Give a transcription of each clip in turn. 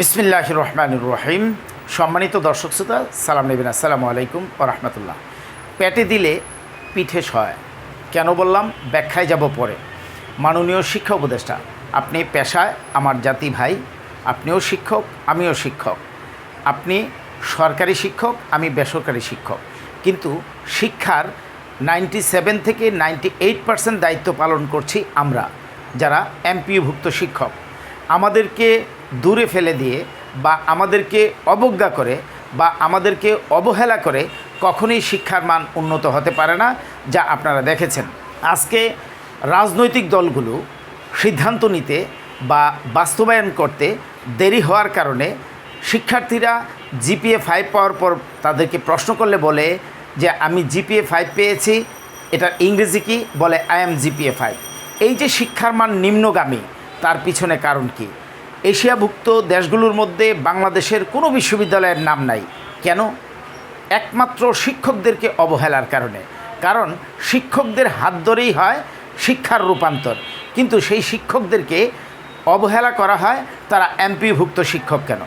বিসমিল্লাহ রহমানুর রহিম সম্মানিত দর্শক শ্রোতা, সালাম নেবেন আসসালামু আলাইকুম ও রহমতুল্লাহ। পেটে দিলে পিঠে সয়। কেন বললাম? ব্যাখ্যায় যাব পরে। মাননীয় শিক্ষা উপদেষ্টা, আপনি পেশায় আমার জাতি ভাই, আপনিও শিক্ষক, আমিও শিক্ষক। আপনি সরকারি শিক্ষক, আমি বেসরকারি শিক্ষক। কিন্তু শিক্ষার নাইনটি সেভেন থেকে নাইনটি এইট পার্সেন্ট দায়িত্ব পালন করছি আমরা, যারা এমপিভুক্ত শিক্ষক। আমাদেরকে দূরে ফেলে দিয়ে বা আমাদেরকে অবজ্ঞা করে বা আমাদেরকে অবহেলা করে কখনোই শিক্ষার মান উন্নত হতে পারে না, যা আপনারা দেখেছেন। আজকে রাজনৈতিক দলগুলো সিদ্ধান্ত নিতে বা বাস্তবায়ন করতে দেরি হওয়ার কারণে শিক্ষার্থীরা জিপিএ ফাইভ পাওয়ার পর তাদেরকে প্রশ্ন করলে বলে যে, আমি জিপিএ ফাইভ পেয়েছি এটার ইংরেজি কি? বলে, আই এম জিপিএ ফাইভ। এই যে শিক্ষার মান নিম্নগামী, তার পিছনে কারণ কি? এশিয়াভুক্ত দেশগুলোর মধ্যে বাংলাদেশের কোনো বিশ্ববিদ্যালয়ের নাম নাই। কেন? একমাত্র শিক্ষকদেরকে অবহেলার কারণে। কারণ শিক্ষকদের হাত ধরেই হয় শিক্ষার রূপান্তর। কিন্তু সেই শিক্ষকদেরকে অবহেলা করা হয় তারা এমপিভুক্ত শিক্ষক কেন?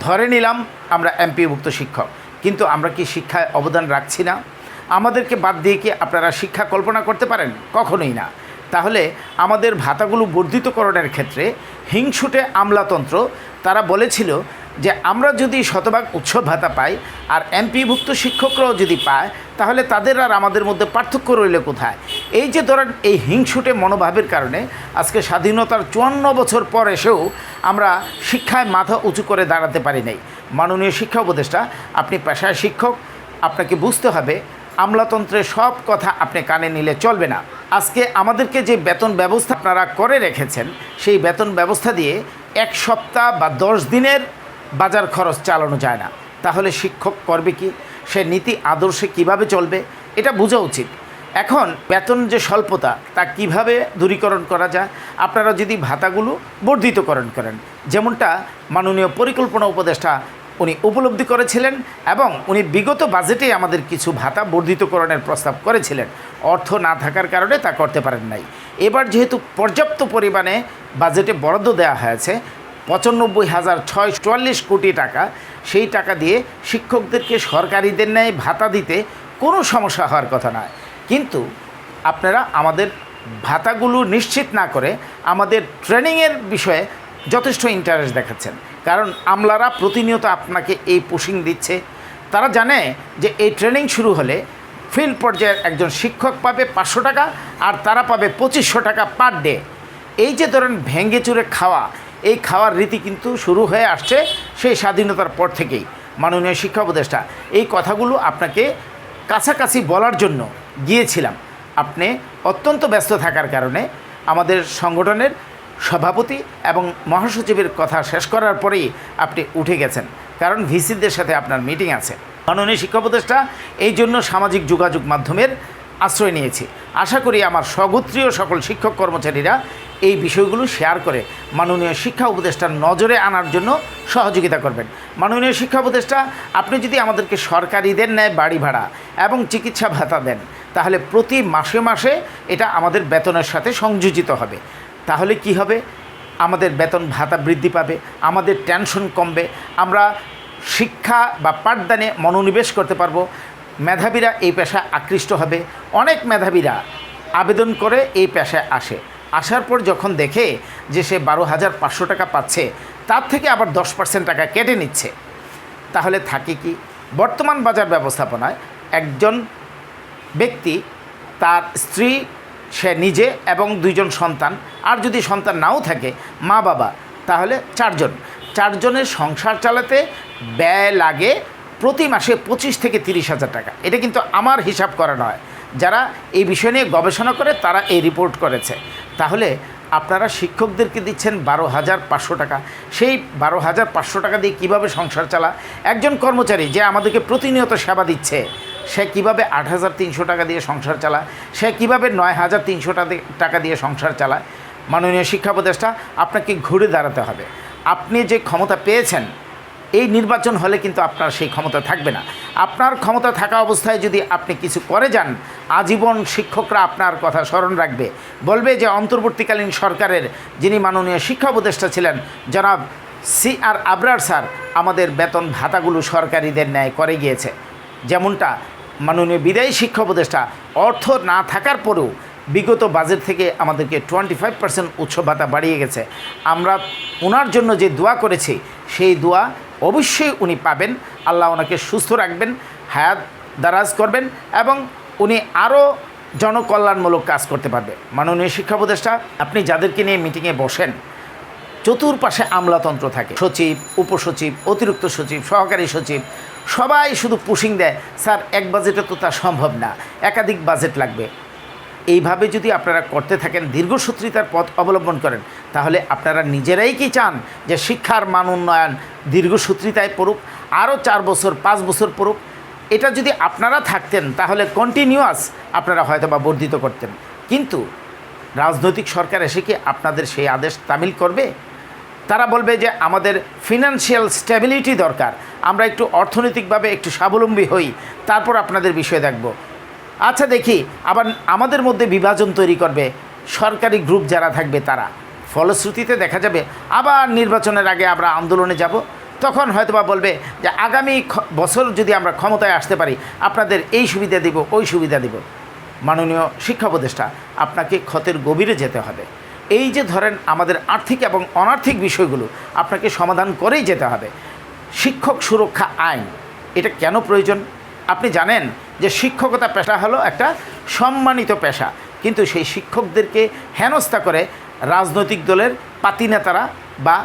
ধরে নিলাম আমরা এমপিভুক্ত শিক্ষক। কিন্তু আমরা কি শিক্ষায় অবদান রাখছি না? আমাদেরকে বাদ দিয়ে কি আপনারা শিক্ষা কল্পনা করতে পারেন? কখনোই না। তাহলে আমাদের ভাতাগুলো বর্ধিতকরণের ক্ষেত্রে হিংসুটে আমলাতন্ত্র, তারা বলেছিল যে আমরা যদি শতভাগ উৎসব ভাতা পাই আর এমপিভুক্ত শিক্ষকরাও যদি পায়, তাহলে তাদের আর আমাদের মধ্যে পার্থক্য রইল কোথায়? এই যে ধরেন এই হিংসুটে মনোভাবের কারণে আজকে স্বাধীনতার চুয়ান্ন বছর পর এসেও আমরা শিক্ষায় মাথা উঁচু করে দাঁড়াতে পারি নাই। মাননীয় শিক্ষা উপদেষ্টা, আপনি পেশায় শিক্ষক, আপনাকে বুঝতে হবে আমলাতন্ত্রের সব কথা আপনি কানে নিলে চলবে না। আজকে আমাদেরকে যে বেতন ব্যবস্থা আপনারা করে রেখেছেন, সেই বেতন ব্যবস্থা দিয়ে এক সপ্তাহ বা দশ দিনের বাজার খরচ চালানো যায় না। তাহলে শিক্ষক করবে কি? সে নীতি আদর্শে কীভাবে চলবে? এটা বোঝা উচিত। এখন বেতন যে স্বল্পতা, তা কীভাবে দূরীকরণ করা যায়? আপনারা যদি ভাতাগুলো বর্ধিতকরণ করেন, যেমনটা মাননীয় পরিকল্পনা উপদেষ্টা উনি উপলব্ধি করেছিলেন এবং উনি বিগত বাজেটে আমাদের কিছু ভাতা বর্ধিতকরণের প্রস্তাব করেছিলেন। অর্থ না থাকার কারণে তা করতে পারেন নাই। এবার যেহেতু পর্যাপ্ত পরিমাণে বাজেটে বরাদ্দ দেওয়া হয়েছে, পঁচানব্বই হাজার ছয় চুয়াল্লিশ কোটি টাকা, সেই টাকা দিয়ে শিক্ষকদেরকে সরকারিদের ন্যায় ভাতা দিতে কোনো সমস্যা হওয়ার কথা নয় কিন্তু আপনারা আমাদের ভাতাগুলো নিশ্চিত না করে আমাদের ট্রেনিংয়ের বিষয়ে যথেষ্ট ইন্টারেস্ট দেখাচ্ছেন। কারণ আমলারা প্রতিনিয়ত আপনাকে এই পুশিং দিচ্ছে। তারা জানে যে এই ট্রেনিং শুরু হলে ফিল্ড পর্যায়ের একজন শিক্ষক পাবে পাঁচশো টাকা আর তারা পাবে পঁচিশশো টাকা পার ডে এই যে ধরেন ভেঙ্গে চুরে খাওয়া, এই খাওয়ার রীতি কিন্তু শুরু হয়ে আসছে সেই স্বাধীনতার পর থেকেই। মাননীয় শিক্ষা উপদেষ্টা, এই কথাগুলো আপনাকে কাছাকাছি বলার জন্য গিয়েছিলাম। আপনি অত্যন্ত ব্যস্ত থাকার কারণে আমাদের সংগঠনের সভাপতি এবং মহাসচিবের কথা শেষ করার পরেই আপনি উঠে গেছেন, কারণ ভিসিদের সাথে আপনার মিটিং আছে। মাননীয় শিক্ষা উপদেষ্টা, এই জন্য সামাজিক যোগাযোগ মাধ্যমের আশ্রয় নিয়েছি। আশা করি আমার স্বগোত্রীয় সকল শিক্ষক কর্মচারীরা এই বিষয়গুলো শেয়ার করে মাননীয় শিক্ষা উপদেষ্টার নজরে আনার জন্য সহযোগিতা করবেন। মাননীয় শিক্ষা উপদেষ্টা, আপনি যদি আমাদেরকে সরকারিদের ন্যায় বাড়ি ভাড়া এবং চিকিৎসা ভাতা দেন, তাহলে প্রতি মাসে মাসে এটা আমাদের বেতনের সাথে সংযোজিত হবে। তাহলে কি হবে? আমাদের বেতন ভাতা বৃদ্ধি পাবে, আমাদের টেনশন কমবে, আমরা শিক্ষা বা পাঠদানে মনোনিবেশ করতে পারব, মেধাবীরা এই পেশায় আকৃষ্ট হবে, অনেক মেধাবীরা আবেদন করে এই পেশায় আসে। আসার পর যখন দেখে যে সে বারো হাজার পাঁচশো টাকা পাচ্ছে, তার থেকে আবার দশ পার্সেন্ট টাকা কেটে নিচ্ছে। তাহলে থাকে কি, বর্তমান বাজার ব্যবস্থাপনায় একজন ব্যক্তি তার স্ত্রী সে নিজে এবং দুইজন সন্তান। আর যদি সন্তান নাও থাকে, মা বাবা, তাহলে চারজন। চারজনের সংসার চালাতে ব্যয় লাগে প্রতি মাসে পঁচিশ থেকে তিরিশ হাজার টাকা। এটা কিন্তু আমার হিসাব করা নয় যারা এই বিষয় নিয়ে গবেষণা করে, তারা এই রিপোর্ট করেছে। তাহলে আপনারা শিক্ষকদেরকে দিচ্ছেন বারো হাজার পাঁচশো টাকা। সেই বারো হাজার পাঁচশো টাকা দিয়ে কীভাবে সংসার চালা? একজন কর্মচারী যে আমাদেরকে প্রতিনিয়ত সেবা দিচ্ছে সে কীভাবে আট হাজার তিনশো টাকা দিয়ে সংসার চালায়? সে কীভাবে নয় হাজার তিনশো টাকা দিয়ে সংসার চালায়? মাননীয় শিক্ষা উপদেষ্টা, আপনাকে ঘুরে দাঁড়াতে হবে। আপনি যে ক্ষমতা পেয়েছেন, এই নির্বাচন হলে কিন্তু আপনার সেই ক্ষমতা থাকবে না। আপনার ক্ষমতা থাকা অবস্থায় যদি আপনি কিছু করে যান, আজীবন শিক্ষকরা আপনার কথা স্মরণ রাখবে। বলবে যে অন্তর্বর্তীকালীন সরকারের যিনি মাননীয় শিক্ষা উপদেষ্টা ছিলেন, জনাব সি আর আবরার স্যার, আমাদের বেতন ভাতাগুলো সরকারিদের ন্যায় করে গিয়েছে। যেমনটা মাননীয় বিদায়ী শিক্ষা উপদেষ্টা, অর্থ না থাকার পরেও বিগত বাজেট থেকে আমাদেরকে টোয়েন্টি ফাইভ পার্সেন্ট উৎসব ভাতা বাড়িয়ে গেছে। আমরা ওনার জন্য যে দোয়া করেছি, সেই দোয়া অবশ্যই উনি পাবেন। আল্লাহ ওনাকে সুস্থ রাখবেন, হায়াত দারাজ করবেন এবং উনি আরও জনকল্যাণমূলক কাজ করতে পারবে। মাননীয় শিক্ষা উপদেষ্টা, আপনি যাদেরকে নিয়ে মিটিংয়ে বসেন চতুর্পাশে আমলাতন্ত্র থাকে। সচিব, উপসচিব, অতিরিক্ত সচিব, সহকারী সচিব, সবাই শুধু পুশিং দেয়। স্যার, এক বাজেটে তো তা সম্ভব না। একাধিক বাজেট লাগবে। এইভাবে যদি আপনারা করতে থাকেন দীর্ঘসূত্রিতার পথ অবলম্বন করেন, তাহলে আপনারা নিজেরাই কি চান যে শিক্ষার মান উন্নয়ন দীর্ঘসূত্রিতায় পড়ুক, আরও চার বছর, পাঁচ বছর পড়ুক? এটা যদি আপনারা থাকতেন, তাহলে কন্টিনিউয়াস আপনারা হয়তো বা বর্ধিত করতেন। কিন্তু রাজনৈতিক সরকার এসে কি আপনাদের সেই আদেশ তামিল করবে? তারা বলবে যে আমাদের ফিনান্সিয়াল স্টেবিলিটি দরকার। আমরা একটু অর্থনৈতিকভাবে একটু স্বাবলম্বী হই, তারপর আপনাদের বিষয় দেখব। আচ্ছা দেখি, আবার আমাদের মধ্যে বিভাজন তৈরি করবে, সরকারি গ্রুপ যারা থাকবে তারা। ফলশ্রুতিতে দেখা যাবে, আবার নির্বাচনের আগে আমরা আন্দোলনে যাব, তখন হয়তোবা বলবে যে আগামী বছর যদি আমরা ক্ষমতায় আসতে পারি, আপনাদের এই সুবিধা দিব, ওই সুবিধা দিব। মাননীয় শিক্ষা উপদেষ্টা, আপনাকে ক্ষতের গভীরে যেতে হবে। এই যে ধরেন আমাদের আর্থিক এবং অনার্থিক বিষয়গুলো, আপনাকে সমাধান করেই যেতে হবে। শিক্ষক সুরক্ষা আইন, এটা কেন প্রয়োজন? আপনি জানেন যে শিক্ষকতা পেশা হলো একটা সম্মানিত পেশা, কিন্তু সেই শিক্ষকদেরকে হেনস্থা করে রাজনৈতিক দলের পাতি নেতারা বা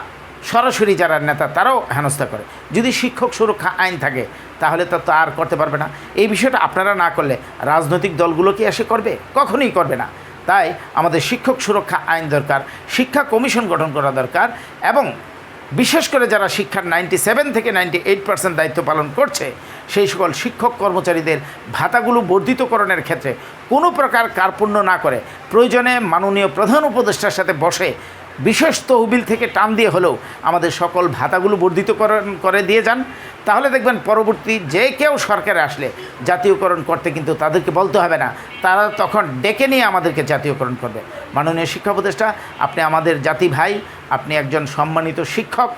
সরাসরি যারা নেতা, তারাও হেনস্থা করে। যদি শিক্ষক সুরক্ষা আইন থাকে, তাহলে তো আর করতে পারবে না। এই বিষয়টা আপনারা না করলে রাজনৈতিক দলগুলো কি এসে করবে? কখনোই করবে না। তাই আমাদের শিক্ষক সুরক্ষা আইন দরকার, শিক্ষা কমিশন গঠন করা দরকার এবং বিশেষ করে যারা শিক্ষার নাইনটি সেভেন থেকে নাইনটি এইট পার্সেন্ট দায়িত্ব পালন করছে, সেই সকল শিক্ষক কর্মচারীদের ভাতাগুলো বর্ধিতকরণের ক্ষেত্রে কোনো প্রকার কার্পণ্য না করে প্রয়োজনে মাননীয় প্রধান উপদেষ্টার সাথে বসে বিশেষ তহবিল থেকে টান দিয়ে হলেও আমাদের সকল ভাতাগুলো বর্ধিতকরণ করে দিয়ে যান। তাহলে দেখবেন পরবর্তী যে কেউ সরকারে আসলে জাতীয়করণ করতে কিন্তু তাদেরকে বলতে হবে না। তারা তখন ডেকে নিয়ে আমাদেরকে জাতীয়করণ করবে। মাননীয় শিক্ষা উপদেষ্টা, আপনি আমাদের জাতি ভাই, আপনি একজন সম্মানিত শিক্ষক।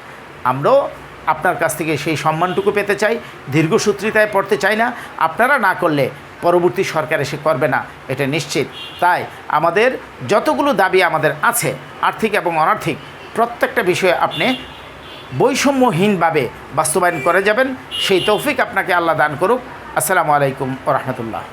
আমরাও আপনার কাছ থেকে সেই সম্মানটুকু পেতে চাই। দীর্ঘসূত্রিতায় পড়তে চাই না। আপনারা না করলে পরবর্তী সরকার এসে করবে না, এটা নিশ্চিত। তাই আমাদের যতগুলো দাবি আমাদের আছে, আর্থিক এবং অনার্থিক, প্রত্যেকটা বিষয়ে আপনি বৈষম্যহীনভাবে বাস্তবায়ন করে যাবেন। সেই তৌফিক আপনাকে আল্লাহ দান করুক। আসসালামু আলাইকুম ও রহমতুল্লাহ।